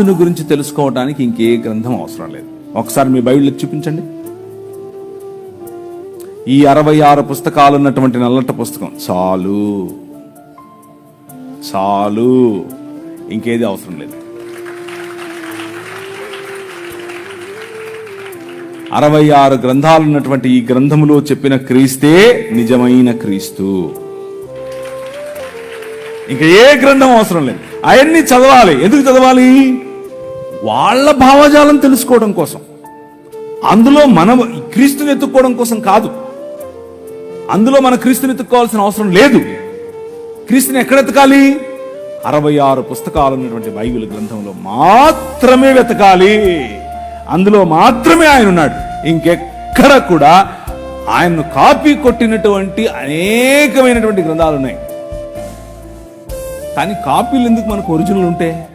రాజును గురించి తెలుసుకోవడానికి ఇంకే గ్రంథం అవసరం లేదు. ఒకసారి మీ బైబిల్ చూపించండి. ఈ అరవై ఆరు పుస్తకాలు ఉన్నటువంటి నల్లట పుస్తకం. చాలు. చాలు. ఇంకేది అవసరం లేదు. అరవై ఆరు గ్రంథాలు ఉన్నటువంటి ఈ గ్రంథములో చెప్పిన క్రీస్తే నిజమైన క్రీస్తు. ఇంకా ఏ గ్రంథం అవసరం లేదు. అవన్నీ చదవాలి. ఎందుకు చదవాలి? వాళ్ళ భావజాలం తెలుసుకోవడం కోసం. అందులో మనం క్రీస్తుని ఎత్తుక్కోవడం కోసం కాదు. అందులో మన క్రీస్తుని ఎత్తుక్కోవాల్సిన అవసరం లేదు. క్రీస్తుని ఎక్కడ ఎతకాలి అరవై ఆరు పుస్తకాలు ఉన్నటువంటి బైబిల్ గ్రంథంలో మాత్రమే వెతకాలి. అందులో మాత్రమే ఆయన ఉన్నాడు. ఇంకెక్కడ కూడా ఆయన్ను కాపీ కొట్టినటువంటి అనేకమైనటువంటి గ్రంథాలు ఉన్నాయి. కానీ కాపీలు ఎందుకు మనకు ఒరిజినల్ ఉంటే?